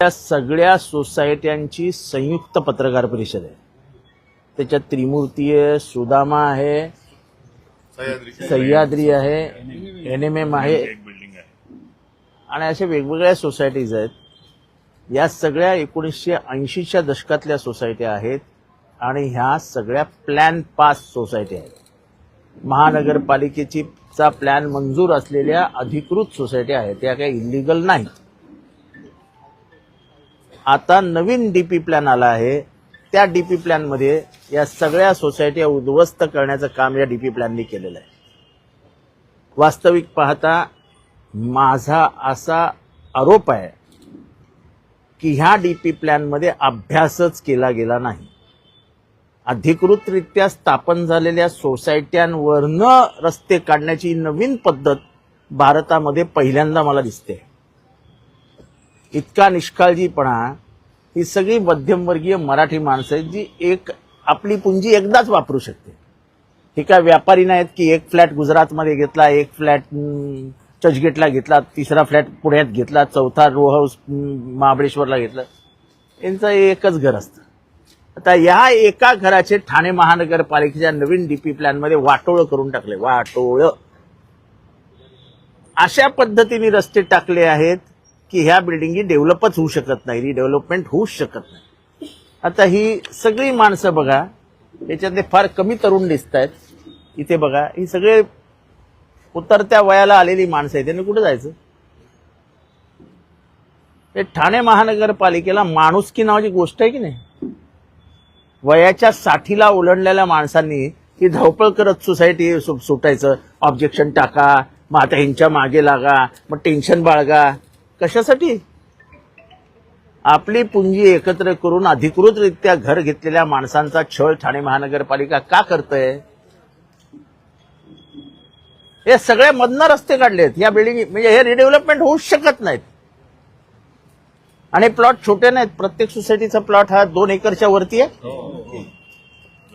या सगळ्या सोसायट्यांची संयुक्त पत्रकार परिषद आहे. त्याच्यात त्रिमूर्ती आहे सुदामा आहे सह्याद्री आहे एन एम एम आहे. आहे आणि अशा वेगवेगळ्या सोसायटीज आहेत. या सगळ्या एकोणीसशे ऐंशीच्या दशकातल्या सोसायट्या आहेत आणि ह्या सगळ्या प्लॅन पास सोसायटी आहेत. महानगरपालिकेची चा प्लॅन मंजूर असलेल्या अधिकृत सोसायटी आहेत. त्या काही इलिगल नाहीत. आता नवीन डी पी प्लॅन आला आहे. त्या डी पी प्लॅनमध्ये या सगळ्या सोसायट्या उद्ध्वस्त करण्याचं काम या डी पी प्लॅननी केलेलं आहे. वास्तविक पाहता माझा असा आरोप आहे की ह्या डी पी प्लॅनमध्ये अभ्यासच केला गेला नाही. अधिकृतरित्या स्थापन झालेल्या सोसायट्यांवरनं रस्ते काढण्याची नवीन पद्धत भारतामध्ये पहिल्यांदा मला दिसते. इतका निष्काळजीपणा ही सगळी मध्यमवर्गीय मराठी माणसं आहेत जी एक आपली पुंजी एकदाच वापरू शकते. हे काय व्यापारी नाहीत की एक फ्लॅट गुजरातमध्ये घेतला एक फ्लॅट चर्चगेटला घेतला तिसरा फ्लॅट पुण्यात घेतला चौथा रो हाऊस महाबळेश्वरला घेतला. यांचं एकच घर असतं. आता या एका घराचे ठाणे महानगरपालिकेच्या नवीन डीपी प्लॅनमध्ये वाटोळं करून टाकले वाटोळं. अशा पद्धतीने रस्ते टाकले आहेत. की ह्या बिल्डिंगी डेव्हलपच होऊ शकत नाही रिडेव्हलपमेंट होऊच शकत नाही. आता ही सगळी माणसं बघा याच्यातले फार कमी तरुण दिसत आहेत इथे बघा ही सगळे उतरत्या वयाला आलेली माणसं आहेत. त्यांनी कुठं जायचं? हे ठाणे महानगरपालिकेला माणुसकी नावाची गोष्ट आहे की नाही? वयाच्या साठीला ओलंडलेल्या माणसांनी ही धावपळ करत सोसायटी सुटायचं. ऑब्जेक्शन टाका मग आता ह्यांच्या मागे लागा मग टेन्शन बाळगा. कशासाठी? आपली पुंजी एकत्र करून अधिकृतरित्या घर घेतलेल्या माणसांचा छळ ठाणे महानगरपालिका का करतय? हे सगळे मधनं रस्ते काढलेत. या बिल्डिंग म्हणजे हे रिडेव्हलपमेंट होऊच शकत नाहीत. आणि प्लॉट छोटे नाहीत. प्रत्येक सोसायटीचा प्लॉट हा दोन एकरच्या वरती आहे.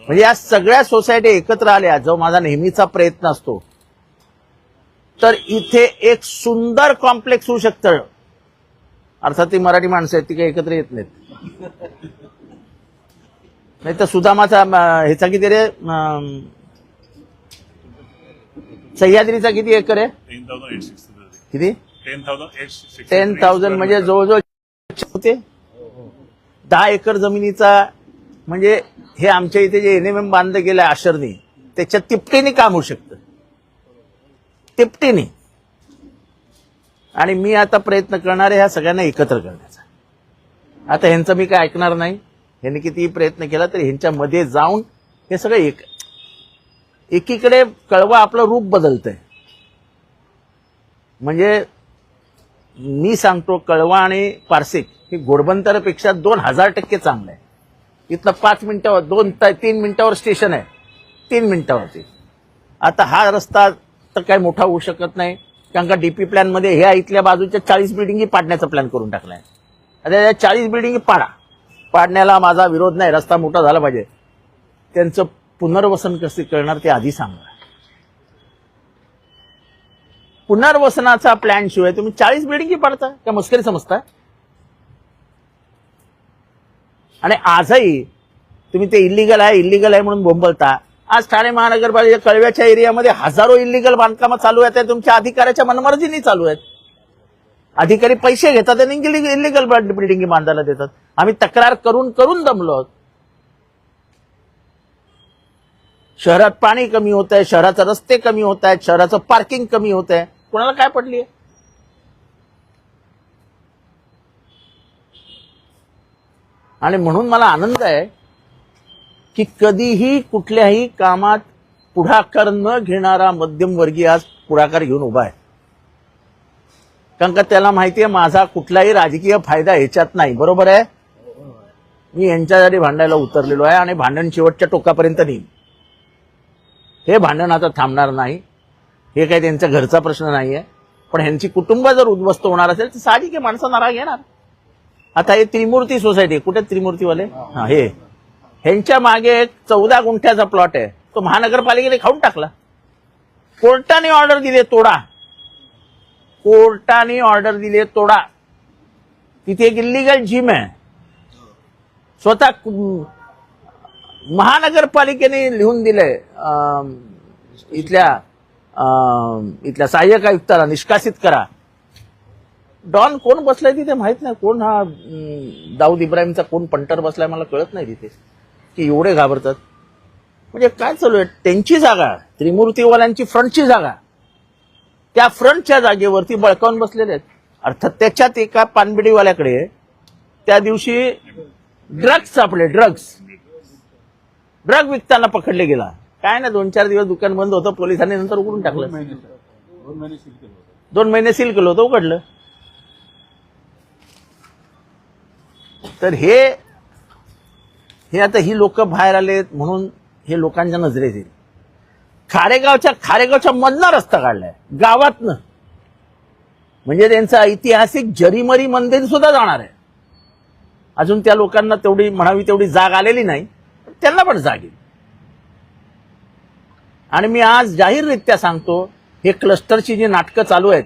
म्हणजे या सगळ्या सोसायटी एकत्र आल्या जो माझा नेहमीचा प्रयत्न असतो. तर इथे एक सुंदर कॉम्प्लेक्स होऊ शकतं. अर्थात ती मराठी माणसं आहेत ती काही एकत्र येत नाहीत. नाही तर सुदामाचा ह्याचा किती रे सह्याद्रीचा किती एकर आहे? किती? टेन थाउजंड टेन थाउजंड म्हणजे जवळजवळ होते. दहा एकर जमिनीचा म्हणजे हे आमच्या इथे जे एन एम एम बांधलं गेलं आशरनी त्याच्या तिपटीने काम होऊ शकतं. तिपटीने. आणि मी आता प्रयत्न करणार आहे ह्या सगळ्यांना एकत्र करण्याचा. आता ह्यांचं मी काय ऐकणार नाही? ह्यांनी कितीही प्रयत्न केला तरी ह्यांच्यामध्ये जाऊन हे सगळं एक एकीकडे कळवा आपलं रूप बदलतंय. म्हणजे मी सांगतो कळवा आणि पारसिक हे घोडबंदरपेक्षा दोन हजार टक्के चांगलं आहे. इथलं पाच मिनिटावर दोन तीन मिनिटावर स्टेशन आहे. तीन मिनिटावरती. आता हा रस्ता तर काय मोठा होऊ शकत नाही. कारण का डीपी प्लॅनमध्ये ह्या इथल्या बाजूच्या चाळीस बिल्डिंगी पाडण्याचा प्लॅन करून टाकलाय. आता या चाळीस बिल्डिंगी पाडा. पाडण्याला माझा विरोध नाही रस्ता मोठा झाला पाहिजे. त्यांचं पुनर्वसन कसे करणार ते आधी सांगा. पुनर्वसनाचा प्लॅन शिवाय तुम्ही चाळीस बिल्डिंगी पाडता त्या मस्करी समजता? आणि आजही तुम्ही ते इलिगल आहे इलिगल आहे म्हणून बोंबलता. आज ठाणे महानगरपालिका कळव्याच्या एरियामध्ये हजारो इलिगल बांधकामं चालू आहेत ते तुमच्या अधिकाऱ्याच्या मनमर्जीने चालू आहेत. अधिकारी पैसे घेतात आणि इलिगल बिल्डिंग बांधायला देतात. आम्ही तक्रार करून करून दमलो आहोत. शहरात पाणी कमी होत आहे शहराचे रस्ते कमी होत आहेत शहराचं पार्किंग कमी होत आहे. कोणाला काय पडली आहे आणि म्हणून मला आनंद आहे की कधीही कुठल्याही कामात पुढाकार न घेणारा मध्यमवर्गीय आज पुढाकार घेऊन उभा आहे. कारण का त्याला माहिती आहे माझा कुठलाही राजकीय फायदा ह्याच्यात नाही. बरोबर आहे? मी यांच्यासाठी भांडायला उतरलेलो आहे आणि भांडण शेवटच्या टोकापर्यंत नेईन. हे भांडण आता थांबणार नाही. हे काही त्यांच्या घरचा प्रश्न नाही आहे पण ह्यांची कुटुंब जर उद्ध्वस्त होणार असेल तर साहजिक आहे माणसं नाराज येणार. आता हे त्रिमूर्ती सोसायटी कुठे त्रिमूर्तीवाले? हा हे. ह्यांच्या मागे एक चौदा गुंठ्याचा प्लॉट आहे. तो महानगरपालिकेने खाऊन टाकला. कोर्टाने ऑर्डर दिली तोडा. कोर्टाने ऑर्डर दिली तोडा. तिथे एक इलिगल जिम आहे. स्वतः महानगरपालिकेने लिहून दिलंय. अं, इथल्या अं, इथल्या सहाय्यक आयुक्ताला निष्कासित करा. डॉन कोण बसलाय तिथे माहीत नाही. कोण हा दाऊद इब्राहिमचा कोण पंटर बसलाय मला कळत नाही तिथे. की एवढे घाबरतात? म्हणजे काय चालू आहे? त्यांची जागा त्रिमूर्तीवाल्यांची फ्रंटची जागा. त्या फ्रंटच्या जागेवरती बळकावून बसलेले आहेत. अर्थात त्याच्यात एका पानबिडीवाल्याकडे त्या दिवशी ड्रग्ज सापडले ड्रग्ज ड्रग विकताना पकडले गेला. काय ना दोन चार दिवस दुकान बंद होतं पोलिसांनी नंतर उघडून टाकलं. दोन महिने सील केलं होतं उघडलं. तर हे हे आता ही लोक बाहेर आलेत म्हणून हे लोकांच्या नजरेत येईल. खारेगावच्या खारेगावच्या मधनं रस्ता काढलाय. गावातनं. म्हणजे त्यांचा ऐतिहासिक जरीमरी मंदिर सुद्धा जाणार आहे. अजून त्या लोकांना तेवढी म्हणावी तेवढी जाग आलेली नाही. त्यांना पण जाग येईल. आणि मी आज जाहीररित्या सांगतो हे क्लस्टरची जी नाटकं चालू आहेत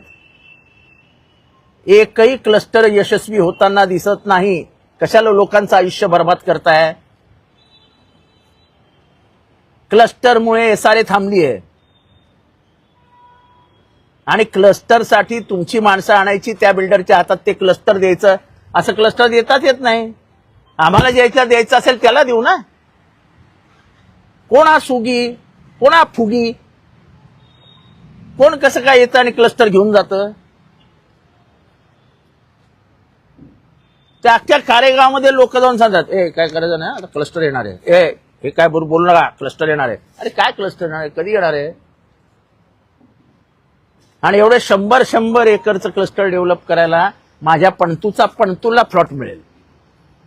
एकही क्लस्टर यशस्वी होताना दिसत नाही. कशाला लोकांचं आयुष्य बर्बाद करताय? क्लस्टरमुळे एसआरए थांबली आहे. आणि क्लस्टरसाठी तुमची माणसं आणायची त्या बिल्डरच्या हातात ते क्लस्टर द्यायचं. असं क्लस्टर देताच येत नाही. आम्हाला ज्याच्या द्यायचं असेल त्याला देऊ ना. कोणा सुगी कोणा फुगी कोण कसं काय येतं आणि क्लस्टर घेऊन जातं? त्या अख्ख्या कारेगावमध्ये लोक जाऊन सांगतात ए काय करायचं नाही आता क्लस्टर येणार आहे. ए हे काय बरोबर बोलू नका क्लस्टर येणार आहे. अरे काय क्लस्टर येणार आहे? कधी येणार आहे? आणि एवढे शंभर शंभर एकरचं क्लस्टर डेव्हलप करायला माझ्या पणतूचा पणतूला प्लॉट मिळेल.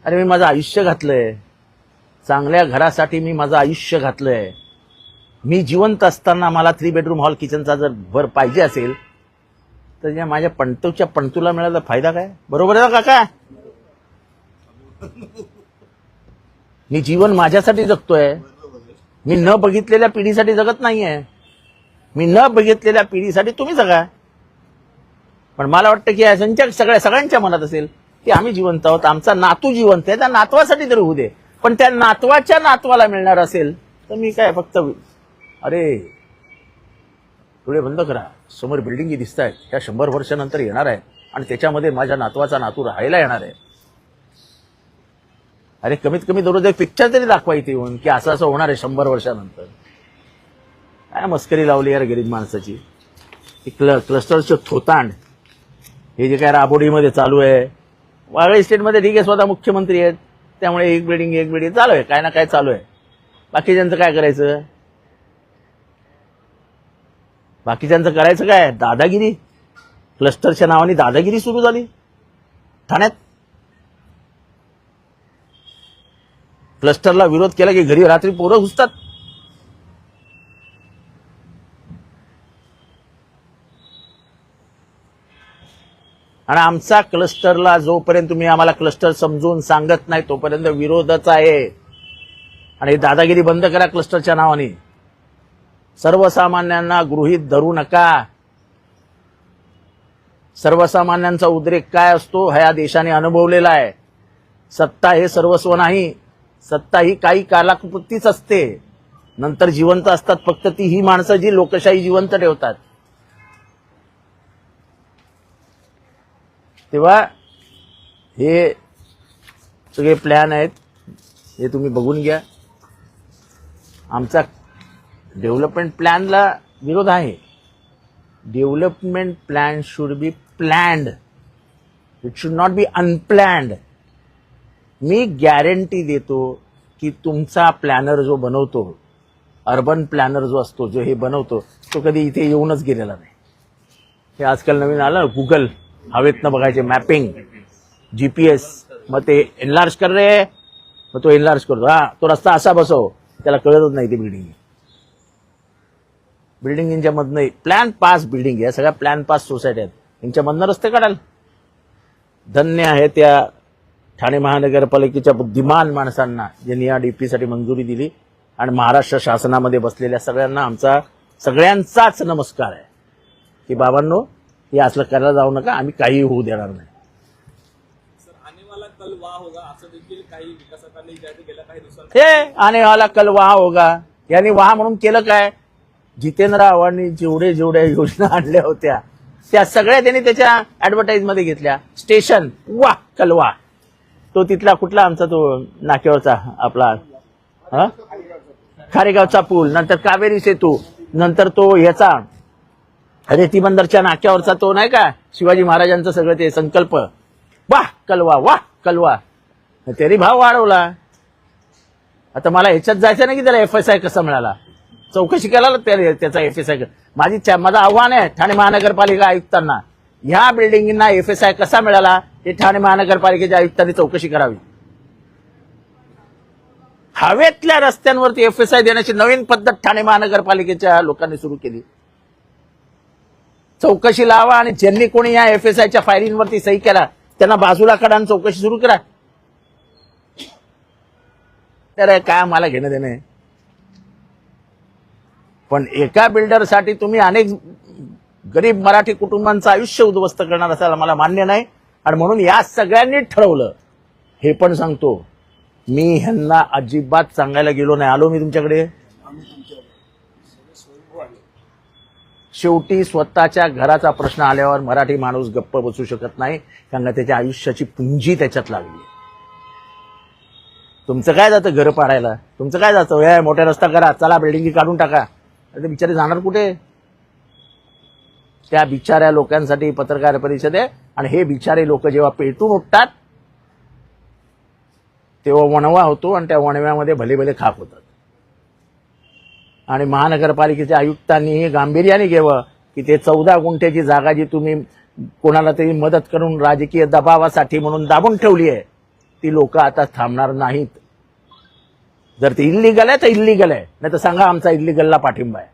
अरे मी माझं आयुष्य घातलंय. चांगल्या घरासाठी मी माझं आयुष्य घातलंय. मी जिवंत असताना मला थ्री बेडरूम हॉल किचनचा जर भर पाहिजे असेल तर या माझ्या पणतूच्या पणतूला मिळाला फायदा काय? बरोबर आहे ना काका? मी जीवन माझ्यासाठी जगतोय. मी न बघितलेल्या पिढीसाठी जगत नाहीये. मी न बघितलेल्या पिढीसाठी तुम्ही जगा. पण मला वाटतं की यांच्या सगळ्या सगळ्यांच्या मनात असेल की आम्ही जिवंत आहोत आमचा नातू जिवंत आहे त्या नातवासाठी तरी होऊ दे. पण त्या नातवाच्या नातवाला मिळणार असेल तर मी काय फक्त अरे डोळे बंद करा. समोर बिल्डिंगी दिसत आहेत त्या शंभर वर्षानंतर येणार आहे आणि त्याच्यामध्ये माझ्या नातवाचा नातू राहायला येणार आहे. अरे कमीत कमी दररोज एक पिक्चर तरी दाखवा इथे येऊन की असं असं होणार आहे शंभर वर्षानंतर. काय मस्करी लावली यार गरीब माणसाची. ही क्ल क्लस्टरचं थोतांड. हे जे काय राबोडीमध्ये चालू आहे. वागळे स्टेटमध्ये ठीक आहे स्वतः मुख्यमंत्री आहेत. त्यामुळे एक बिल्डिंग एक बिल्डिंग चालू आहे. काय ना काय चालू आहे. बाकीच्यांचं काय करायचं? बाकीच्यांचं करायचं काय? दादागिरी. क्लस्टरच्या नावाने दादागिरी सुरू झाली. ठाण्यात क्लस्टरला विरोध केला की घरी रात्री पोरं घुसतात? आणि आमचा क्लस्टरला जोपर्यंत तुम्ही आम्हाला क्लस्टर समजून सांगत नाही तोपर्यंत विरोधच आहे. आणि दादागिरी बंद करा क्लस्टरच्या नावाने. सर्वसामान्यांना गृहीत धरू नका. सर्वसामान्यांचा उद्रेक काय असतो हा या देशाने अनुभवलेला आहे. सत्ता हे सर्वस्व नाही. सत्ता ही काही कालाकृतीच असते. नंतर जिवंत असतात फक्त ती ही माणसं जी लोकशाही जिवंत ठेवतात. तेव्हा हे सगळे प्लॅन आहेत हे तुम्ही बघून घ्या. आमचा डेव्हलपमेंट प्लॅनला विरोध आहे. Development plan should be planned it should not be unplanned me guarantee देतो की तुमचा प्लॅनर जो बनवतो अर्बन प्लॅनर जो असतो जो हे बनवतो तो कधी इथे येऊनच गेलेला नाही. हे आजकाल नवीन आलं गुगल हवेतनं बघायचे मॅपिंग जी पी एस मग ते एनलार्ज कर रे. मग तो एनलार्ज करतो. हा तो रस्ता असा बसव त्याला कळतच नाही ती बिल्डिंग बिल्डिंग यांच्यामधनं प्लॅन पास बिल्डिंग या सगळ्या प्लॅन पास सोसायटी आहेत. यांच्यामधनं रस्ते काढाल. धन्य आहे त्या ठाणे महानगरपालिकेच्या बुद्धिमान माणसांना ज्यांनी या डीपीसाठी मंजुरी दिली आणि महाराष्ट्र शासनामध्ये बसलेल्या सगळ्यांना आमचा सगळ्यांचाच नमस्कार आहे. की बाबांनो हे असलं करायला जाऊ नका आम्ही काही होऊ देणार नाही. वाह हे आने वाला कल वहा होगा. यांनी वहा म्हणून केलं काय? जितेंद्र आव्हाडांनी जेवढे जेवढ्या योजना आणल्या होत्या त्या सगळ्या त्यांनी त्याच्या ऍडव्हर्टाईजमध्ये घेतल्या. स्टेशन वा कलवा तो तिथला कुठला आमचा तो नाक्यावरचा आपला हा? खारेगावचा पूल नंतर कावेरी सेतू नंतर तो याचा रेतीबंदरच्या नाक्यावरचा तो नाही का शिवाजी महाराजांचं सगळं ते संकल्प. वाह कलवा वाह कलवा. तरी भाव वाढवला. आता मला ह्याच्यात जायचं नाही की त्याला एफ एस आय कसा मिळाला? चौकशी करायला त्याचा एफ एस आय माझी माझं आव्हान आहे ठाणे महानगरपालिका आयुक्तांना. ह्या बिल्डिंगना एफ एस आय कसा मिळाला? हे ठाणे महानगरपालिकेच्या आयुक्तांनी चौकशी करावी. हवेतल्या रस्त्यांवरती एफ एस आय देण्याची नवीन पद्धत ठाणे महानगरपालिकेच्या लोकांनी सुरू केली. चौकशी लावा आणि ज्यांनी कोणी या एफ एस आयच्या फायलींवरती सही केला त्यांना बाजूला काढा आणि चौकशी सुरू करा. तर काय मला घेणं देणं आहे? पण एका बिल्डरसाठी तुम्ही अनेक गरीब मराठी कुटुंबांचं आयुष्य उद्ध्वस्त करणार असायला मला मान्य नाही. आणि म्हणून या सगळ्यांनी ठरवलं. हे पण सांगतो मी ह्यांना अजिबात सांगायला गेलो नाही. आलो मी तुमच्याकडे? शेवटी स्वतःच्या घराचा प्रश्न आल्यावर मराठी माणूस गप्प बसू शकत नाही कारण त्याच्या आयुष्याची पुंजी त्याच्यात लागली. तुमचं काय जातं घर पाडायला? तुमचं काय जातं? हे मोठा रस्ता करा चला बिल्डिंग काढून टाका. अरे बिचारे जाणार कुठे? त्या बिचाऱ्या लोकांसाठी पत्रकार परिषद आहे. आणि हे बिचारे लोक जेव्हा पेटून उठतात तेव्हा वणवा होतो आणि त्या वणव्यामध्ये भले भले खाक होतात. आणि महानगरपालिकेच्या आयुक्तांनी गांभीर्याने घ्यावं की ते चौदा गुंठ्याची जागा जी तुम्ही कोणाला तरी मदत करून राजकीय दबावासाठी म्हणून दाबून ठेवली आहे ती लोक आता थांबणार नाहीत. जर ते इल्लीगल आहे तर इल्लीगल आहे. नाही तर सांगा आमचा इल्लीगलला पाठिंबा आहे.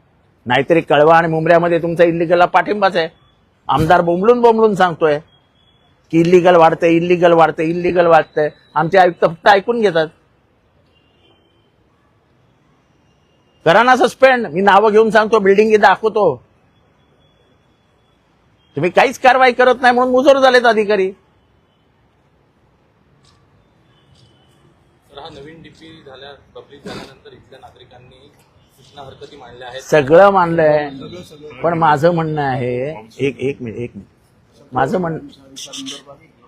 नाहीतरी कळवा आणि मुंबऱ्यामध्ये तुमचा इल्लिगलला पाठिंबाच आहे. आमदार बोंबलून बोंबलून सांगतोय की इल्लीगल वाढतंय इल्लीगल वाढतंय इल्लीगल वाढतंय. आमचे आयुक्त फक्त ऐकून घेतात. करा ना सस्पेंड मी नावं घेऊन सांगतो बिल्डिंग दाखवतो. तुम्ही काहीच कारवाई करत नाही म्हणून मुजोर झालेत अधिकारी. नवीन डीपी झाल्या पब्लिक झाल्यानंतर इथल्या नागरिकांनी हरकती मांडल्या आहेत. सगळं मानलंय पण माझं म्हणणं आहे एक एक मिनिट एक मिनिट. माझं म्हण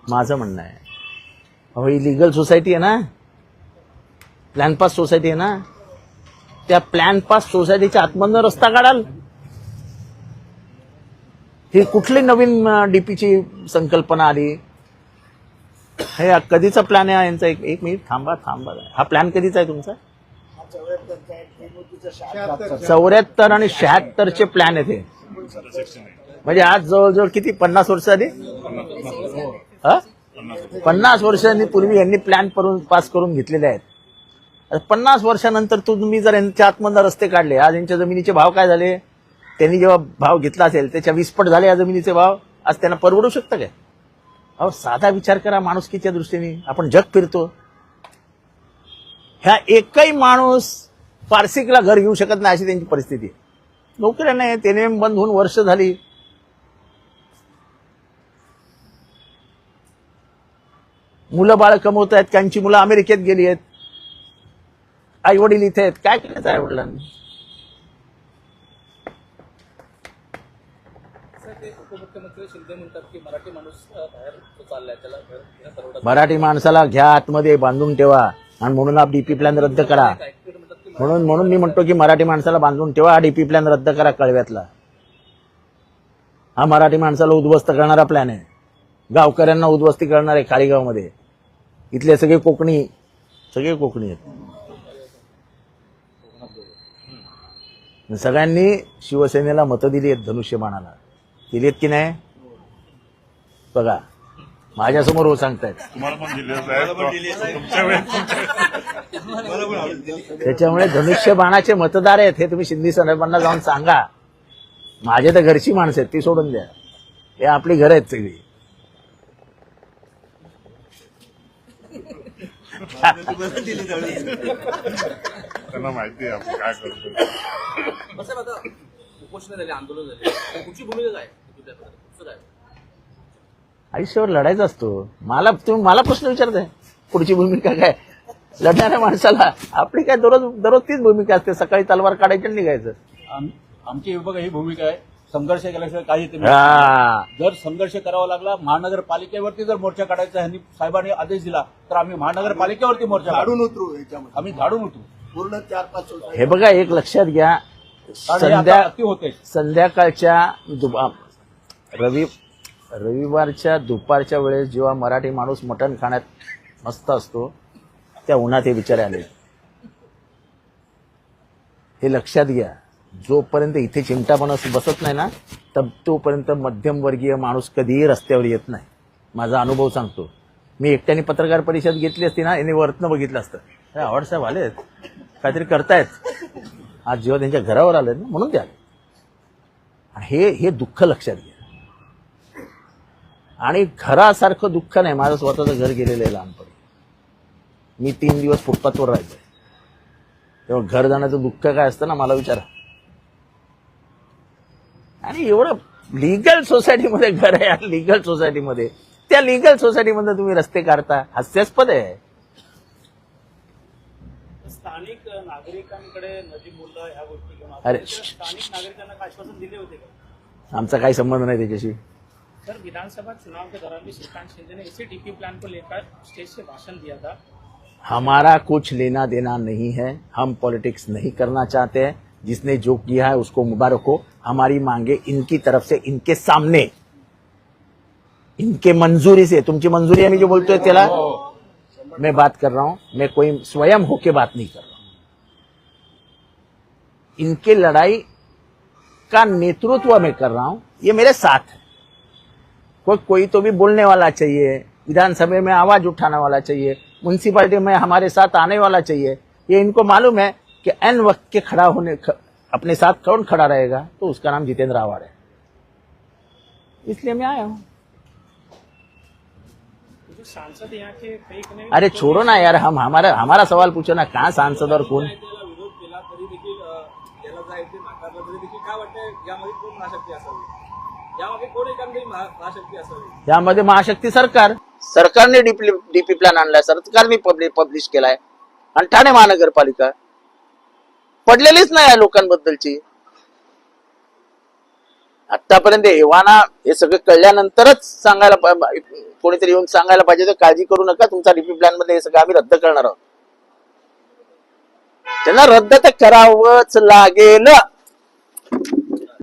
माझं म्हणणं आहे. अहो ही लिगल सोसायटी आहे ना? प्लॅन पास सोसायटी आहे ना? त्या प्लॅन पास सोसायटीच्या आतमधनं रस्ता काढाल. ही कुठली नवीन डीपीची संकल्पना आली? हे कधीचा प्लॅन आहे यांचा? एक एक मिनिट थांबा थांबा. हा प्लॅन कधीचा आहे तुमचा? चौऱ्याहत्तर आणि शहात्तर चे प्लॅन आहेत हे. म्हणजे आज जवळजवळ किती? पन्नास वर्ष आधी? हा? पन्नास वर्षांनी पूर्वी यांनी प्लॅन करून पास करून घेतलेले आहेत. पन्नास वर्षानंतर तुम्ही जर यांच्या आतमधनं रस्ते काढले आज यांच्या जमिनीचे भाव काय झाले? त्यांनी जेव्हा भाव घेतला असेल त्याच्या विस्फट झाले या जमिनीचे भाव आज त्यांना परवडू शकतं काय? अहो साधा विचार करा माणुसकीच्या दृष्टीने. आपण जग फिरतो. ह्या एकही माणूस पारसिकला घर घेऊ शकत नाही अशी त्यांची परिस्थिती आहे. नोकऱ्या नाही त्याने बंद होऊन वर्ष झाली. मुलं बाळ कमवत आहेत त्यांची मुलं अमेरिकेत गेली आहेत. आई वडील इथे आहेत. काय करायचं आई वडिलांनी मराठी माणसाला घ्या आतमध्ये बांधून ठेवा. आणि म्हणून हा डीपी प्लॅन रद्द करा. म्हणून म्हणून मी म्हणतो की मराठी माणसाला बांधून ठेवा हा डीपी प्लॅन रद्द करा कळव्यातला. हा मराठी माणसाला उद्ध्वस्त करणारा प्लॅन आहे. गावकऱ्यांना उद्ध्वस्ती करणार आहे काळीगावमध्ये इथले सगळे कोकणी सगळे कोकणी आहेत. सगळ्यांनी शिवसेनेला मतं दिली आहेत धनुष्यबाणाला. दिली आहेत की नाही? बघा. माझ्यासमोर हो सांगतायत. तुम्हाला पण दिले साहेब. तुमच्या वेळेस त्याच्यामुळे धनुष्य बाणाचे मतदार आहेत हे तुम्ही शिंदे साहेबांना जाऊन सांगा. माझे तर घरची माणसं आहेत ती सोडून द्या. हे आपली घर आहेत सगळी. त्यांना माहिती आहे आपण काय करतो. उपोषण झाले आंदोलन झाले. तुमची भूमिका काय? आयुष्यावर लढायचा असतो. मला तुम्ही मला प्रश्न विचारताय. पुढची भूमिका काय? लढणाऱ्या माणसाला आपली काय दररोज दररोज तीच भूमिका असते. सकाळी तलवार काढायची आणि निघायचं. आम- आमची बघा ही भूमिका आहे. संघर्ष केल्याशिवाय काही हा. जर संघर्ष करावा लागला महानगरपालिकेवरती जर मोर्चा काढायचा ह्यांनी साहेबांनी आदेश दिला तर आम्ही महानगरपालिकेवरती मोर्चा काढू. काढून उतरू याच्यामध्ये. आम्ही झाडून उठू पूर्ण चार पाच हे बघा एक लक्षात घ्या. संध्या होते संध्याकाळच्या रवि रविवारच्या दुपारच्या वेळेस जेव्हा मराठी माणूस मटण खाण्यात मस्त असतो त्या उन्हात हे विचार आले. हे लक्षात घ्या. जोपर्यंत इथे चिमटा बसत नाही ना तर तोपर्यंत मध्यमवर्गीय माणूस कधीही रस्त्यावर येत नाही. माझा अनुभव सांगतो. मी एकट्याने पत्रकार परिषद घेतली असती ना याने वरतनं बघितलं असतं. अरे आलेत. काहीतरी करतायत. आज जेव्हा त्यांच्या घरावर आले ना म्हणून ते आले आणि हे हे दुःख लक्षात घ्या. आणि घरासारखं दुःख नाही. माझं स्वतःचं घर गेलेलं आहे लहानपणी. मी तीन दिवस फुटपाथवर राहायचो. तेव्हा घर जाण्याचं दुःख काय असतं ना मला विचारा. आणि एवढं लिगल सोसायटीमध्ये घर आहे यार लिगल सोसायटीमध्ये त्या लिगल सोसायटीमध्ये तुम्ही रस्ते काढता हास्यास्पद आहे. स्थानिक नागरिकांकडे अरे, आमचा काही संबंध नाही त्याच्याशी. सर, विधानसभा चुनाव के दौरान भी श्रीकांत शिंदे ने इसी डीपी प्लान को लेकर स्टेज से भाषण दिया था। हमारा कुछ लेना देना नहीं है, हम पॉलिटिक्स नहीं करना चाहते हैं। जिसने जो किया है, उसको मुबारक हो। हमारी मांगे इनकी तरफ़ से, इनके सामने। इनके मंजूरी से। तुमची मंजूरी है, जो बोलतोय त्याला मैं बात कर रहा हूँ, मैं कोई स्वयं होके बात नहीं कर रहा हूँ। इनके लड़ाई का नेतृत्व मैं कर रहा हूँ, ये मेरे साथ है। कोई कोई तो भी बोलने वाला चाहिए विधानसभा में आवाज़ उठाने वाला चाहिए म्यूनसिपालिटी में हमारे साथ आने वाला चाहिए ये इनको मालूम है कि एन वक्त के खड़ा होने ख, अपने साथ कौन खड़ा रहेगा? तो उसका नाम जितेंद्र आवाड़ है। इसलिए मैं आया हूँ। सांसद यहाँ के अरे छोड़ो ना यार हम हमारा हमारा सवाल पूछो ना कहाँ सांसद और कौन? याला यामागे कोण एखादी महा- महाशक्ती असावी? यामध्ये महाशक्ती सरकार. सरकारने डीपी प्लॅन आणलाय सरकारने पब्लिश केलाय. आणि ठाणे महानगरपालिका. पडलेलीच नाही या लोकांबद्दलची. आतापर्यंत एव्हाना हे सगळं कळल्यानंतरच सांगायला कोणीतरी येऊन सांगायला पाहिजे तर काळजी करू नका तुमचा डीपी प्लॅनमध्ये हे सगळं आम्ही रद्द करणार आहोत. त्यांना रद्द तर करावंच लागेल.